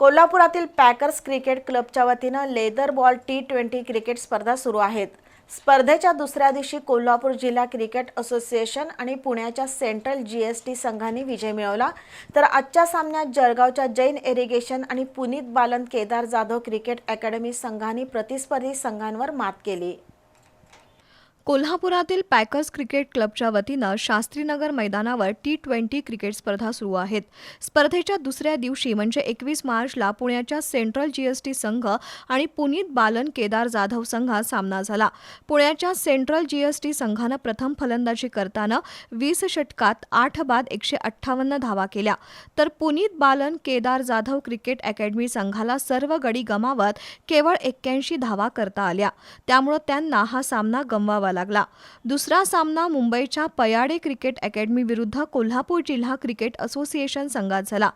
कोल्हापुरातील packers cricket क्लबच्या वतीनं leather ball T twenty cricket स्पर्धा सुरू आहेत. स्पर्धेच्या दुसऱ्या दिवशी कोल्हापूर जिल्हा क्रिकेट असोसिएशन आणि पुण्याच्या सेंट्रल जी एस टी संघांनी विजय मिळवला. तर आजच्या सामन्यात जळगावच्या जैन इरिगेशन आणि पुनीत बालन केदार जाधव क्रिकेट अकॅडमी संघांनी प्रतिस्पर्धी संघांवर मात केली. कोल्हापुरातील पॅकर्स क्रिकेट क्लबच्या वतीनं शास्त्रीनगर मैदानावर टी ट्वेंटी क्रिकेट स्पर्धा सुरू आहेत. स्पर्धेच्या दुसऱ्या दिवशी म्हणजे एकवीस मार्चला पुण्याच्या सेंट्रल जीएसटी संघ आणि पुनीत बालन केदार जाधव संघात सामना झाला. पुण्याच्या सेंट्रल जीएसटी संघानं प्रथम फलंदाजी करताना वीस षटकात आठ बाद एकशे अठ्ठावन्न धावा केल्या. तर पुनीत बालन केदार जाधव क्रिकेट अकॅडमी संघाला सर्व गडी गमावत केवळ एक्क्याऐंशी धावा करता आल्या. त्यामुळं त्यांना हा सामना गमवावा लागला. दुसरा सामना मुंबईच्या पयाडे क्रिकेट अकॅडमी विरुद्ध कोल्हापूर जिल्हा क्रिकेट असोसिएशन संघात झाला.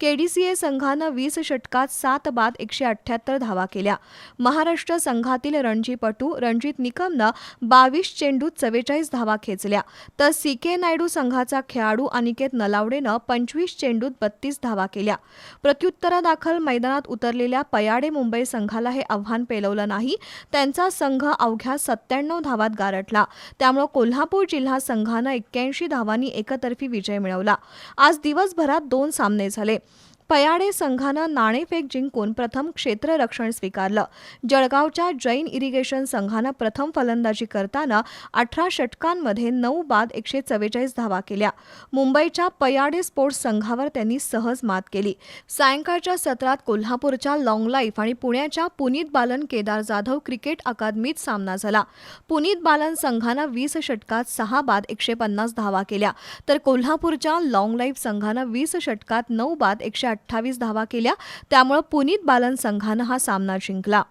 केडीसीए संघानं वीस षटकात सात बाद एकशे अठ्ठ्याहत्तर धावा केल्या. महाराष्ट्र संघातील रणजीपटू रणजित निकमनं बावीस चेंडूत चव्वेचाळीस धावा खेचल्या. तर सी के नायडू संघाचा खेळाडू अनिकेत नलावडेनं पंचवीस चेंडूत बत्तीस धावा केल्या. प्रत्युत्तरादाखल मैदानात उतरलेल्या पयाडे मुंबई संघाला हे आव्हान पेलवलं नाही. त्यांचा संघ अवघ्या सत्त्याण्णव धावात गारठला. त्यामुळे कोल्हापूर जिल्हा संघानं एक्क्याऐंशी धावांनी एकतर्फी विजय मिळवला. आज दिवसभरात दोन सामने झाले. पयाडे संघानं नाणेफेक जिंकून प्रथम क्षेत्ररक्षण स्वीकारलं. जळगावच्या जैन इरिगेशन संघानं प्रथम फलंदाजी करताना अठरा षटकांमध्ये नऊ बाद एकशे चव्वेचाळीस धावा केल्या. मुंबईच्या पयाडे स्पोर्ट्स संघावर त्यांनी सहज मात केली. सायंकाळच्या सत्रात कोल्हापूरच्या लॉंग लाईफ आणि पुण्याच्या पुनीत बालन केदार जाधव क्रिकेट अकादमीत सामना झाला. पुनीत बालन संघानं वीस षटकात सहा बाद एकशे पन्नास धावा केल्या. तर कोल्हापूरच्या लॉंग लाईफ संघानं वीस षटकात नऊ बाद एकशे अठ्ठावीस धावा केल्या त्यामुळे पुनीत बालन संघानं हा सामना जिंकला.